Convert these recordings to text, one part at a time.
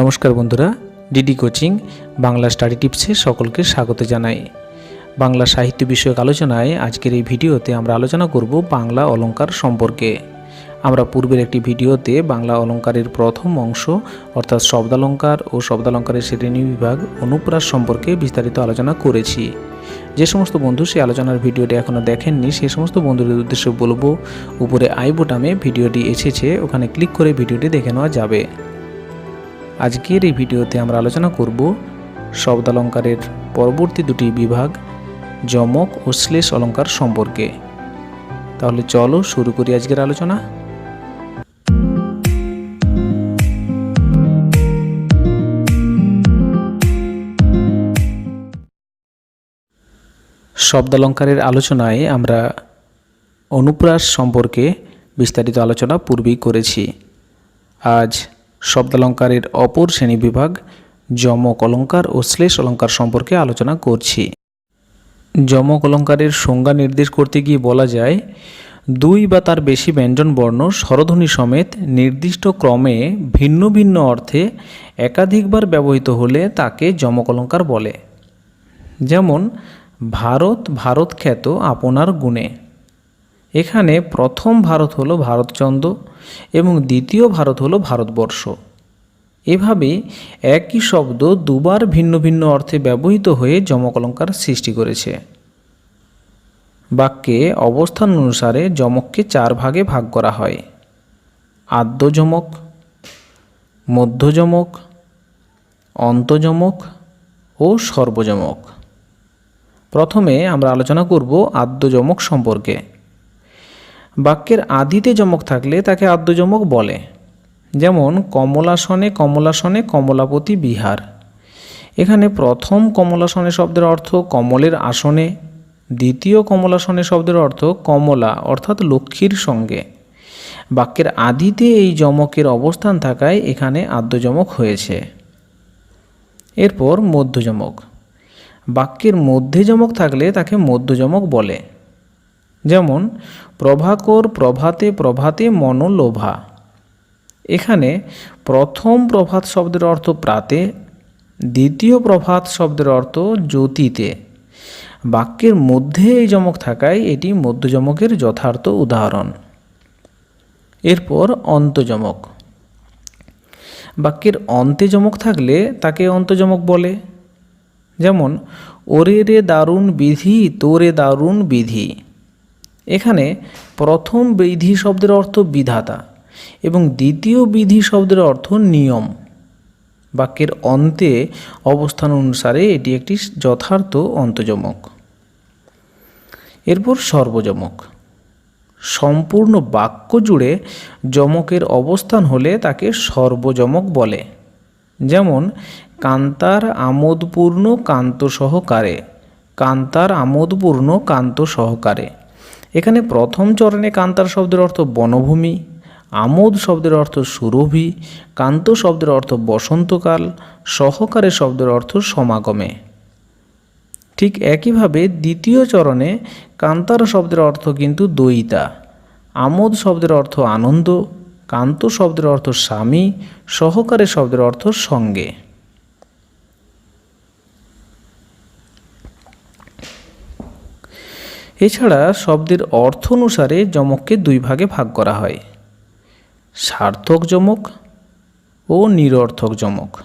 নমস্কার বন্ধুরা, DD coaching, Bangla study টিপসে সকলকে স্বাগত জানাই। বাংলা সাহিত্য বিষয়ক আলোচনায় আজকের এই ভিডিওতে আমরা আলোচনা করব বাংলা অলঙ্কার সম্পর্কে। আমরা পূর্বের একটি ভিডিওতে বাংলা অলঙ্কারের প্রথম অংশ, অর্থাৎ শব্দালঙ্কার ও শব্দালঙ্কারের শ্রেণি বিভাগ অনুপ্রাস সম্পর্কে বিস্তারিত আলোচনা করেছি। যে সমস্ত বন্ধু সেই আলোচনার ভিডিওটি এখনও দেখেননি সেই সমস্ত বন্ধুদের উদ্দেশ্যে বলব, উপরে আই বোটামে ভিডিওটি এসেছে, ওখানে ক্লিক করে ভিডিওটি দেখে নেওয়া যাবে। আজকের এই ভিডিওতে আমরা আলোচনা করব শব্দালঙ্কারের পরবর্তী দুটি বিভাগ, যমক ও শ্লেষ অলঙ্কার সম্পর্কে। তাহলে চলো শুরু করি আজকের আলোচনা। শব্দালঙ্কারের আলোচনায় আমরা অনুপ্রাস সম্পর্কে বিস্তারিত আলোচনা পূর্বেই করেছি। আজ শব্দালঙ্কারের অপর শ্রেণীবিভাগ যমক অলঙ্কার ও শ্লেষ অলঙ্কার সম্পর্কে আলোচনা করছি। যমক অলঙ্কারের সংজ্ঞা নির্দেশ করতে গিয়ে বলা যায়, দুই বা তার বেশি ব্যঞ্জন বর্ণ স্বরধ্বনি সমেত নির্দিষ্ট ক্রমে ভিন্ন ভিন্ন অর্থে একাধিকবার ব্যবহৃত হলে তাকে যমক অলঙ্কার বলে। যেমন, ভারত ভারত খ্যাত আপনার গুণে। এখানে প্রথম ভারত হলো ভারতচন্দ্র এবং দ্বিতীয় ভারত হলো ভারতবর্ষ। এভাবে একই শব্দ দুবার ভিন্ন ভিন্ন অর্থে ব্যবহৃত হয়ে যমকলঙ্কার সৃষ্টি করেছে। বাক্যে অবস্থান অনুসারে যমককে চার ভাগে ভাগ করা হয়। আদ্যযমক, মধ্যযমক, অন্তযমক ও সর্বযমক। প্রথমে আমরা আলোচনা করব আদ্যযমক সম্পর্কে। বাক্যের আদিতে যমক থাকলে তাকে আদ্যযমক বলে। যেমন, কমলাসনে কমলাসনে কমলাপতি বিহার। এখানে প্রথম কমলাসনে শব্দের অর্থ কমলের আসনে, দ্বিতীয় কমলাসনে শব্দের অর্থ কমলা, অর্থাৎ লক্ষ্মীর সঙ্গে। বাক্যের আদিতে এই যমকের অবস্থান থাকায় এখানে আদ্যযমক হয়েছে। এরপর মধ্যযমক। বাক্যের মধ্যে যমক থাকলে তাকে মধ্যযমক বলে। যেমন, প্রভাকর প্রভাতে প্রভাতে মনোলোভা। এখানে প্রথম প্রভাত শব্দের অর্থ প্রাতে, দ্বিতীয় প্রভাত শব্দের অর্থ জ্যোতিতে। বাক্যের মধ্যে এই যমক থাকায় এটি মধ্যযমকের যথার্থ উদাহরণ। এরপর অন্তযমক। বাক্যের অন্তে যমক থাকলে তাকে অন্তযমক বলে। যেমন, ওরে রে দারুণ বিধি, তোরে দারুণ বিধি। এখানে প্রথম বিধি শব্দের অর্থ বিধাতা এবং দ্বিতীয় বিধি শব্দের অর্থ নিয়ম। বাক্যের অন্তে অবস্থান অনুসারে এটি একটি যথার্থ অন্তজমক এরপর সর্বজমক সম্পূর্ণ বাক্য জুড়ে যমকের অবস্থান হলে তাকে সর্বজমক বলে। যেমন, কান্তার আমোদপূর্ণ কান্ত সহকারে কান্তার আমোদপূর্ণ কান্ত সহকারে এখানে প্রথম চরণে কান্তার শব্দের অর্থ বনভূমি, আমোদ শব্দের অর্থ সুরভি, কান্ত শব্দের অর্থ বসন্তকাল, সহকারে শব্দের অর্থ সমাগমে। ঠিক একইভাবে দ্বিতীয় চরণে কান্তার শব্দের অর্থ কিন্তু দয়িতা আমোদ শব্দের অর্থ আনন্দ, কান্ত শব্দের অর্থ স্বামী, সহকারে শব্দের অর্থ সঙ্গে। এছাড়া শব্দের অর্থ অনুসারে যমককে দুই ভাগে ভাগ করা হয়। সার্থক যমক ও নিরর্থক যমক।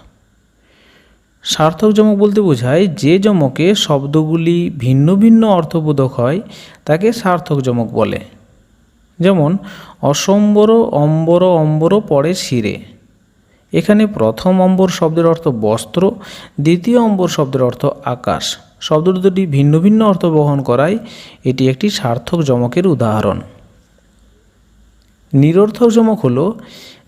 সার্থক যমক বলতে বোঝায় যে যমকে শব্দগুলি ভিন্ন ভিন্ন অর্থবোধক হয়, তাকে সার্থক যমক বলে। যেমন, অসম্বর অম্বর অম্বর পরে শিরে। এখানে প্রথম অম্বর শব্দের অর্থ বস্ত্র, দ্বিতীয় অম্বর শব্দের অর্থ আকাশ। শব্দ দুটি ভিন্ন ভিন্ন অর্থ বহন করায় এটি একটি সার্থক যমকের উদাহরণ। নিরর্থক যমক হলো,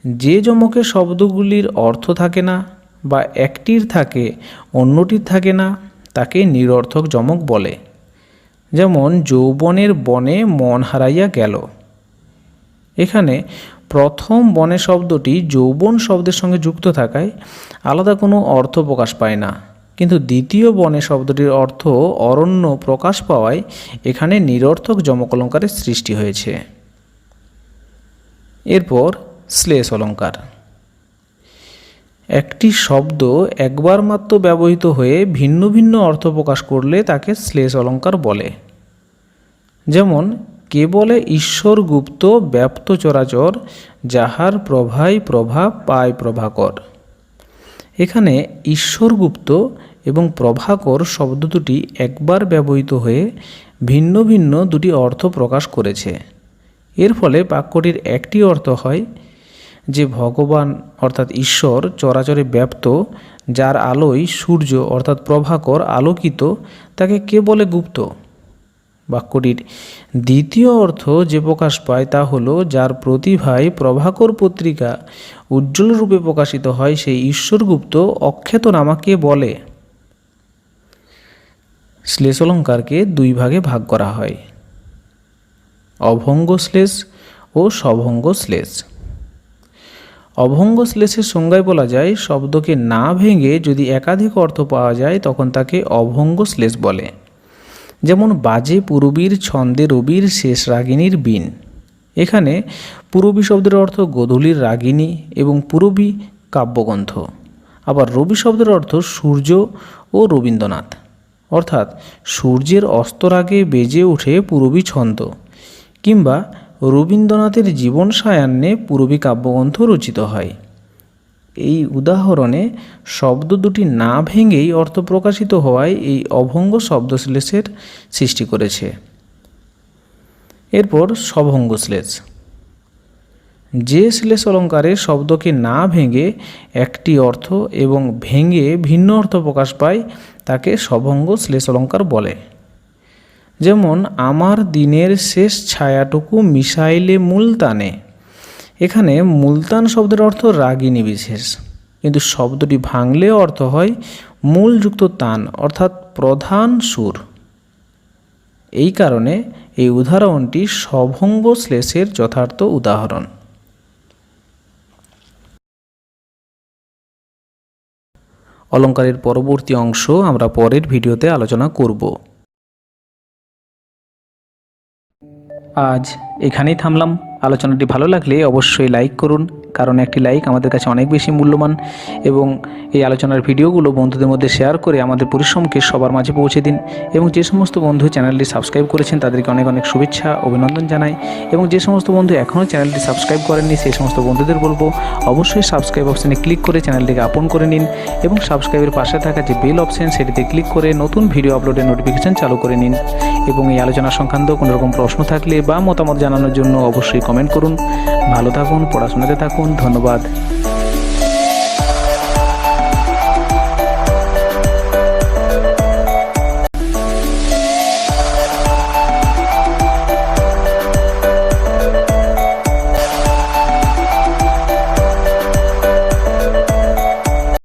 যে যমকে শব্দগুলির অর্থ থাকে না বা একটির থাকে, অন্যটির থাকে না, তাকে নিরর্থক যমক বলে। যেমন, যৌবনের বনে মন হারাইয়া গেল। এখানে প্রথম বনে শব্দটি যৌবন শব্দের সঙ্গে যুক্ত থাকায় আলাদা কোনো অর্থ প্রকাশ পায় না। কিন্তু দ্বিতীয় বনে শব্দটির অর্থ অরণ্য প্রকাশ পাওয়ায় এখানে নিরর্থক যমকলঙ্কারের সৃষ্টি হয়েছে। এরপর শ্লেষ অলঙ্কার। একটি শব্দ একবার মাত্র ব্যবহৃত হয়ে ভিন্ন ভিন্ন অর্থ প্রকাশ করলে তাকে শ্লেষ অলঙ্কার বলে। যেমন, কে বলে ঈশ্বর গুপ্ত ব্যাপ্ত চরাচর, যাহার প্রভাই প্রভাব পায় প্রভাকর। এখানে ঈশ্বরগুপ্ত এবং প্রভাকর শব্দ দুটি একবার ব্যবহৃত হয়ে ভিন্ন ভিন্ন দুটি অর্থ প্রকাশ করেছে। এর ফলে বাক্যটির একটি অর্থ হয় যে ভগবান অর্থাৎ ঈশ্বর চরাচরে ব্যাপ্ত, যার আলোয় সূর্য অর্থাৎ প্রভাকর আলোকিত, তাকে কে বলে গুপ্ত? বাক্যটির দ্বিতীয় অর্থ যে প্রকাশ পায় তা হলো যার প্রতিভায় প্রভাকর পত্রিকা উজ্জ্বল রূপে প্রকাশিত হয়, সেই ঈশ্বরগুপ্ত অখ্যাত নামাকে বলে? শ্লেষ অলঙ্কারকে দুই ভাগে ভাগ করা হয়। অভঙ্গ শ্লেষ ও সভঙ্গ শ্লেষ। অভঙ্গ শ্লেষের সংজ্ঞায় বলা যায়, শব্দকে না ভেঙে যদি একাধিক অর্থ পাওয়া যায়, তখন তাকে অভঙ্গ শ্লেষ বলে। যেমন, বাজে পুরবীর, ছন্দে রবির, শেষ রাগিনীর বিন। এখানে পুরবী শব্দের অর্থ গোধূলির রাগিনী এবং পুরবী কাব্যগ্রন্থ। আবার রবি শব্দের অর্থ সূর্য ও রবীন্দ্রনাথ। অর্থাৎ সূর্যের অস্তর আগে বেজে ওঠে পুরবী ছন্দ, কিংবা রবীন্দ্রনাথের জীবন সায়ান্নে পুরবী কাব্যগ্রন্থ রচিত হয়। এই উদাহরণে শব্দ দুটি না ভেঙেই অর্থ প্রকাশিত হওয়ায় এই অভঙ্গ শব্দশ্লেষের সৃষ্টি করেছে। এরপর সভঙ্গ শ্লেষ। যে শ্লেষ অলঙ্কারে শব্দকে না ভেঙে একটি অর্থ এবং ভেঙে ভিন্ন অর্থ প্রকাশ পায় তাকে সভঙ্গ শ্লেষ অলঙ্কার বলে। যেমন, আমার দিনের শেষ ছায়াটুকু মিসাইলে মুলতানে। এখানে মুলতান শব্দের অর্থ রাগিনী বিশেষ। কিন্তু শব্দটি ভাঙলে অর্থ হয় মূলযুক্ত তান, অর্থাৎ প্রধান সুর। এই কারণে এই উদাহরণটি সভঙ্গ শ্লেষের যথার্থ উদাহরণ। অলঙ্কারের পরবর্তী অংশ আমরা পরের ভিডিওতে আলোচনা করব। আজ এখানেই থামলাম। আলোচনাটি ভালো লাগলে অবশ্যই লাইক করুন, কারণ একটি লাইক আমাদের কাছে অনেক বেশি মূল্যবান এবং এই আলোচনার ভিডিওগুলো বন্ধুদের মধ্যে শেয়ার করে আমাদের পরিশ্রমকে সবার মাঝে পৌঁছে দিন এবং যে সমস্ত বন্ধু চ্যানেলটি সাবস্ক্রাইব করেছেন তাদেরকে অনেক অনেক শুভেচ্ছা, অভিনন্দন জানাই এবং যে সমস্ত বন্ধু এখনও চ্যানেলটি সাবস্ক্রাইব করেননি সেই সমস্ত বন্ধুদের বলব অবশ্যই সাবস্ক্রাইব অপশানে ক্লিক করে চ্যানেলটিকে আপন করে নিন এবং সাবস্ক্রাইবের পাশে থাকা যে বেল অপশন সেটিতে ক্লিক করে নতুন ভিডিও আপলোডের নোটিফিকেশান চালু করে নিন এবং এই আলোচনা সংক্রান্ত কোনো রকম প্রশ্ন থাকলে বা মতামত জানানোর জন্য অবশ্যই কমেন্ট করুন। ভালো থাকুন পড়াশোনাতে থাকুন। ধন্যবাদ।